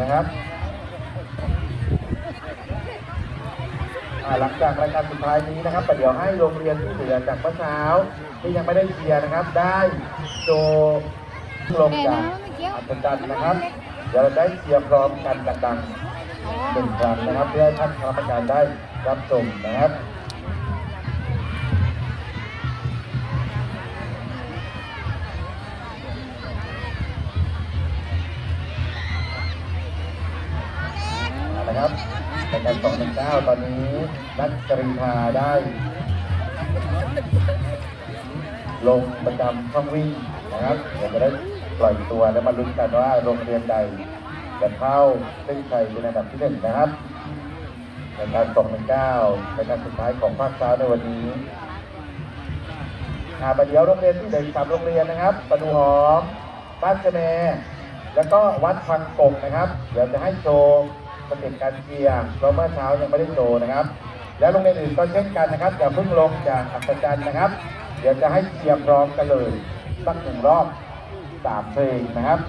นะครับอ่าหลังจากรายการสุดท้ายนี้นะครับประเดี๋ยวให้โรงเรียนที่เหลือจากเมื่อเช้าที่ยังไม่ได้เชียร์นะครับ ได้โชว์ลงจากอัศจรรย์นะครับ เดี๋ยวเราได้เชียร์พร้อมกันดังๆหนึ่งครั้งนะครับ เพื่อให้ท่านคณะกรรมการได้รับชมนะครับ นะครับในการสองหนึ่งเก้าตอนนี้นักกรีธาได้ ลงประจำช่องวิ่งนะครับเดี๋ยวจะได้ปล่อยตัวและมาลุ้นกันว่าโรงเรียนใดจะเข้าเส้นชัยเป็นอันดับที่หนึ่งนะครับในการสองหนึ่งเก้าในการสุดท้ายของภาคเช้าในวันนี้อาประเดียวโรงเรียนที่เหลืออีกสามโรงเรียนนะครับปนุหอม บ้านเสน่แล้วก็วัดพังกบนะครับ เดี๋ยวจะให้โชว์ สเต็ปการเชียร์เพราะเมื่อเช้ายังไม่ได้โชว์นะครับ แล้วโรงเรียนอื่นก็เช่นกันนะครับอย่าเพิ่งลงจากอัศจรรย์นะครับ เดี๋ยวจะให้เชียร์พร้อมกันเลยสักหนึ่งรอบสามเพลงนะครับ